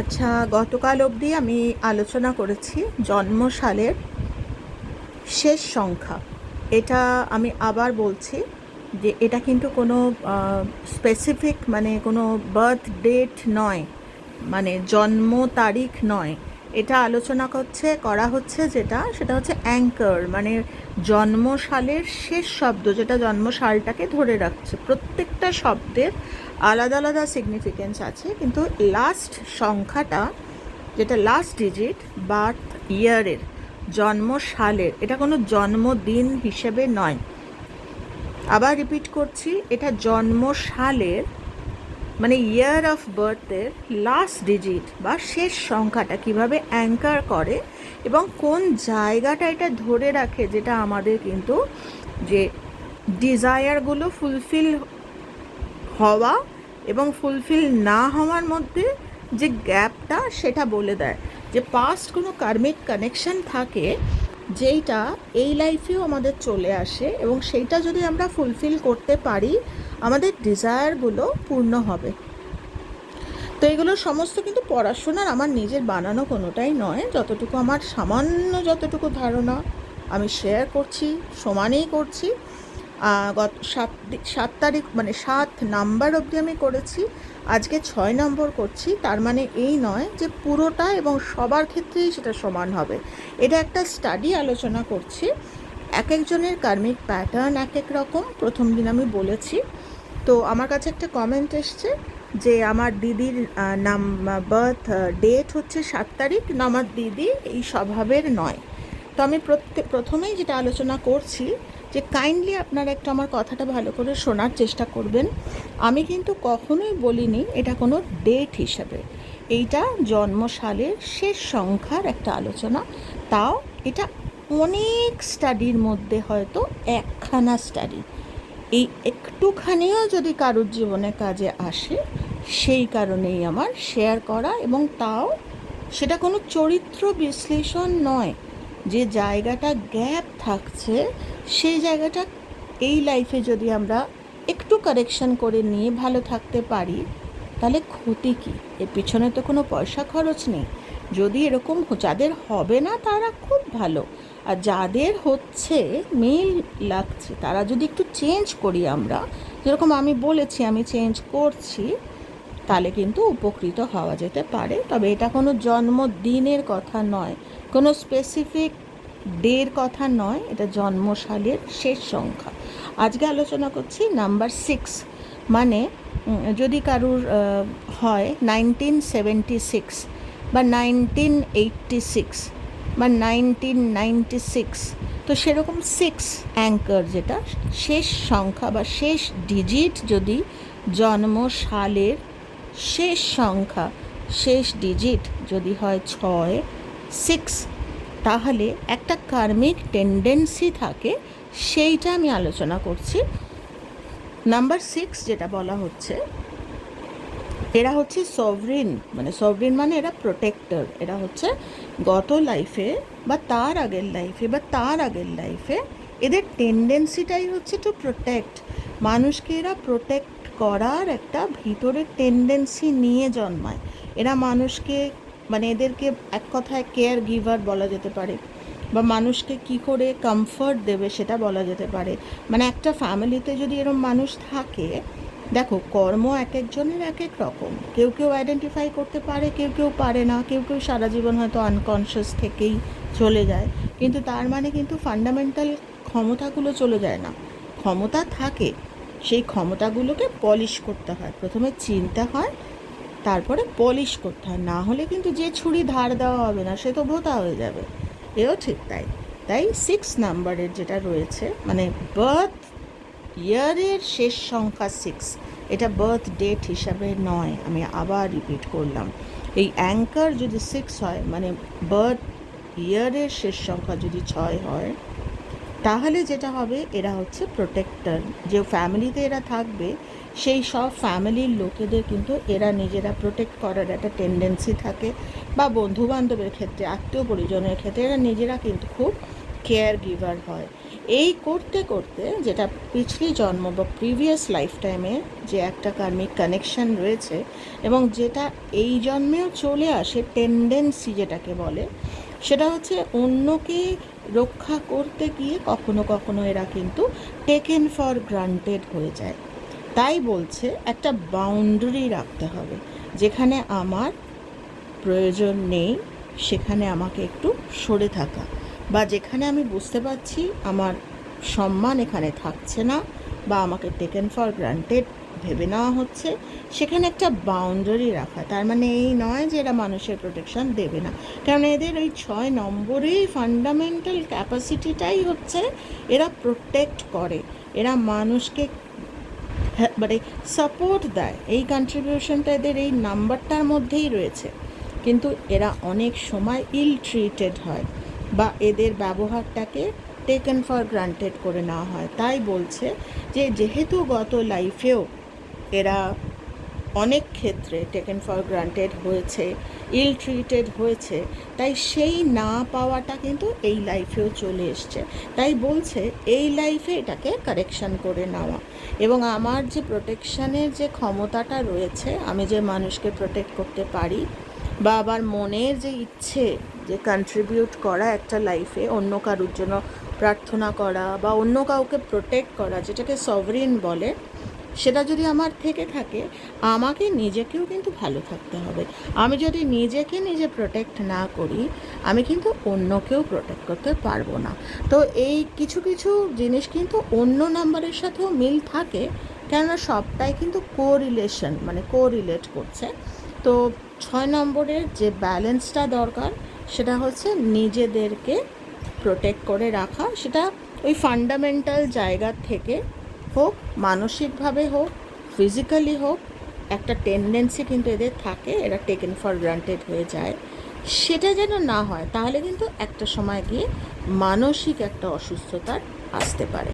আচ্ছা গতকাল অবধি আমি আলোচনা করেছি জন্মসালের শেষ সংখ্যা। এটা আমি আবার বলছি যে এটা কিন্তু কোনো স্পেসিফিক মানে কোনো বার্থ ডেট নয় মানে জন্ম তারিখ নয়। এটা আলোচনা করছে, করা হচ্ছে যেটা, সেটা হচ্ছে অ্যাঙ্কার মানে জন্মসালের শেষ শব্দ, যেটা জন্মসালটাকে ধরে রাখছে। প্রত্যেকটা শব্দের আলাদা আলাদা সিগনিফিকেন্স আছে, কিন্তু লাস্ট সংখ্যাটা, যেটা লাস্ট ডিজিট বার্থ ইয়ারের জন্ম সালের এটা কোনো জন্মদিন হিসেবে নয়। আবার রিপিট করছি, এটা জন্ম সালের মানে ইয়ার অফ বার্থের লাস্ট ডিজিট বা শেষ সংখ্যাটা কীভাবে অ্যাঙ্কার করে এবং কোন জায়গাটা এটা ধরে রাখে যেটা আমাদের কিন্তু যে ডিজায়ারগুলো ফুলফিল হওয়া এবং ফুলফিল না হওয়ার মধ্যে যে গ্যাপটা সেটা বলে দেয়। যে পাস্ট কোনো কার্মিক কানেকশন থাকে, যেইটা এই লাইফেও আমাদের চলে আসে এবং সেইটা যদি আমরা ফুলফিল করতে পারি, আমাদের ডিজায়ারগুলো পূর্ণ হবে। তো এগুলো সমস্ত কিন্তু পড়াশোনার আমার নিজের বানানো কোনোটাই নয়। যতটুকু আমার সামান্য যতটুকু ধারণা আমি শেয়ার করছি, সমানেই করছি। গত সাত সাত তারিখ মানে সাত নাম্বার অবধি আমি করেছি, আজকে ছয় নম্বর করছি, তার মানে এই নয় যে পুরোটা এবং সবার ক্ষেত্রেই সেটা সমান হবে। এটা একটা স্টাডি আলোচনা করছি, এক একজনের কার্মিক প্যাটার্ন এক এক রকম, প্রথম দিন আমি বলেছি। তো আমার কাছে একটা কমেন্ট এসছে যে আমার দিদির নাম বার্থ ডেট হচ্ছে সাত তারিখ, না আমার দিদি এই স্বভাবের নয়। তো আমি প্রত্যেক প্রথমেই যেটা আলোচনা করছি যে কাইন্ডলি আপনারা একটু আমার কথাটা ভালো করে শোনার চেষ্টা করবেন। আমি কিন্তু কখনোই বলিনি এটা কোনো ডেট হিসাবে। এইটা জন্মসালের শেষ সংখ্যার একটা আলোচনা। তাও এটা অনেক স্টাডির মধ্যে হয়তো একখানা স্টাডি এই একটুখানিও যদি কারোর জীবনে কাজে আসে, সেই কারণেই আমার শেয়ার করা এবং তাও সেটা কোনো চরিত্র বিশ্লেষণ নয়। যে জায়গাটা গ্যাপ থাকছে সেই জায়গাটা এই লাইফে যদি আমরা একটু কারেকশন করে নিয়ে ভালো থাকতে পারি, তাহলে ক্ষতি কী? এর পিছনে তো কোনো পয়সা খরচ নেই। যদি এরকম যাদের হবে না তারা খুব ভালো। আর যাদের হচ্ছে মেল লাগছে, তারা যদি একটু চেঞ্জ করি আমরা, যেরকম আমি বলেছি, আমি চেঞ্জ করছি, তাহলে কিন্তু উপকৃত হওয়া যেতে পারে। তবে এটা কোনো জন্মদিনের কথা নয়। কোনো স্পেসিফিক ডের কথা নয়, এটা জন্মসালের শেষ সংখ্যা। আজকে আলোচনা করছি নাম্বার সিক্স মানে যদি কারুর হয় নাইনটিন সেভেন্টি সিক্স বা নাইনটিন এইটটি সিক্স বা নাইনটিন নাইনটি সিক্স তো সেরকম সিক্স অ্যাঙ্কার যেটা, শেষ সংখ্যা বা শেষ ডিজিট যদি জন্ম সালের শেষ সংখ্যা, শেষ ডিজিট যদি হয় ছয় সিক্স তাহলে একটা কার্মিক টেন্ডেন্সি থাকে, সেইটা আমি আলোচনা করছি। নাম্বার সিক্স যেটা বলা হচ্ছে, এরা হচ্ছে সভরিন মানে সভরিন মানে এরা প্রোটেক্টর এরা হচ্ছে গত লাইফে বা তার আগের লাইফে বা তার আগের লাইফে এদের টেন্ডেন্সিটাই হচ্ছে টু প্রোটেক্ট মানুষকে এরা প্রোটেক্ট করার একটা ভিতরের টেন্ডেন্সি নিয়ে জন্মায়। এরা মানুষকে মানে এদেরকে এক কথায় কেয়ার গিভার বলা যেতে পারে বা মানুষকে কি করে কমফর্ট দেবে সেটা বলা যেতে পারে। মানে একটা ফ্যামিলিতে যদি এরকম মানুষ থাকে, দেখো কর্ম এক একজনের এক এক রকম। কেউ কেউ আইডেন্টিফাই করতে পারে, কেউ কেউ পারে না, কেউ কেউ সারা জীবন হয়তো আনকনশিয়াস থেকেই চলে যায়। কিন্তু তার মানে কিন্তু ফান্ডামেন্টাল ক্ষমতাগুলো চলে যায় না। ক্ষমতা থাকে, সেই ক্ষমতাগুলোকে পলিশ করতে হয়। প্রথমে চিনতে হয় তারপরে পলিশ করতে হয়। না হলে কিন্তু যে ছুরি ধার দেওয়া হবে না, সে তো ভোতা হয়ে যাবে। এও ঠিক তাই। তাই সিক্স নাম্বারের যেটা রয়েছে মানে বার্থ ইয়ারের শেষ সংখ্যা সিক্স এটা বার্থ ডেট হিসাবে নয়, আমি আবার রিপিট করলাম। এই অ্যাঙ্কার যদি সিক্স হয় মানে বার্থ ইয়ারের শেষ সংখ্যা যদি ছয় হয় তাহলে যেটা হবে, এরা হচ্ছে প্রোটেক্টর যে ফ্যামিলিতে এরা থাকবে, সেই সব ফ্যামিলির লোকেদের কিন্তু এরা নিজেরা প্রোটেক্ট করার একটা টেন্ডেন্সি থাকে বা বন্ধু বান্ধবের ক্ষেত্রে আত্মীয় পরিজনের ক্ষেত্রে এরা নিজেরা কিন্তু খুব কেয়ার গিভার হয়। এই করতে করতে যেটা পিছলি জন্ম বা প্রিভিয়াস লাইফ টাইমে যে একটা কার্মিক কানেকশন রয়েছে এবং যেটা এই জন্মেও চলে আসে টেন্ডেন্সি যেটাকে বলে, সেটা হচ্ছে অন্যকে রক্ষা করতে গিয়ে কখনো কখনো এরা কিন্তু টেকেন ফর গ্রান্টেড হয়ে যায়। তাই বলছে একটা বাউন্ডারি রাখতে হবে। যেখানে আমার প্রয়োজন নেই, সেখানে আমাকে একটু সরে থাকা। বা যেখানে আমি বুঝতে পারছি আমার সম্মান এখানে থাকছে না বা আমাকে টেকেন ফর গ্রান্টেড ভেবে নেওয়া হচ্ছে। সেখানে একটা বাউন্ডারি রাখা। তার মানে এই নয় যে এরা মানুষের প্রোটেকশন দেবে না। কারণ এদের ওই ছয় নম্বরেই ফান্ডামেন্টাল ক্যাপাসিটিটাই হচ্ছে এরা প্রোটেক্ট করে। এরা মানুষকে হ্যাঁ, মানে সাপোর্ট দেয়। এই কন্ট্রিবিউশনটা এদের এই নাম্বারটার মধ্যেই রয়েছে। কিন্তু এরা অনেক সময় ইল ট্রিটেড হয় বা এদের ব্যবহারটাকে টেকেন ফর গ্রান্টেড করে নেওয়া হয়। তাই বলছে যে যেহেতু গত লাইফেও এরা অনেক ক্ষেত্রে টেকেন ফর গ্রান্টেড হয়েছে ইল ট্রিটেড হয়েছে, তাই সেই না পাওয়াটা কিন্তু এই লাইফেও চলে এসছে। তাই বলছে, এই লাইফে এটাকে কারেকশান করে নেওয়া। এবং আমার যে প্রোটেকশানের যে ক্ষমতাটা রয়েছে, আমি যে মানুষকে প্রোটেক্ট করতে পারি, বা আবার মনের যে ইচ্ছে যে কন্ট্রিবিউট করা একটা লাইফে অন্য কারুর জন্য প্রার্থনা করা, বা অন্য কাউকে প্রোটেক্ট করা, যেটাকে সভরিন বলে সেটা যদি আমার থেকে থাকে, আমাকে নিজেকেও কিন্তু ভালো থাকতে হবে। আমি যদি নিজেকে নিজে প্রোটেক্ট না করি, আমি কিন্তু অন্যকেও প্রোটেক্ট করতে পারব না। তো এই কিছু কিছু জিনিস কিন্তু অন্য নাম্বারের সাথেও মিল থাকে, কেননা সবটাই কিন্তু কো রিলেশন মানে কো রিলেট করছে। তো ছয় নম্বরের যে ব্যালেন্সটা দরকার, সেটা হচ্ছে নিজেদেরকে প্রোটেক্ট করে রাখা। সেটা ওই ফান্ডামেন্টাল জায়গা থেকে হোক, মানসিকভাবে হোক ফিজিক্যালি হোক, একটা টেন্ডেন্সি কিন্তু এদের থাকে, এরা টেকেন ফর গ্রান্টেড হয়ে যায়। সেটা যেন না হয়, তাহলে কিন্তু একটা সময় গিয়ে মানসিক একটা অসুস্থতার আসতে পারে।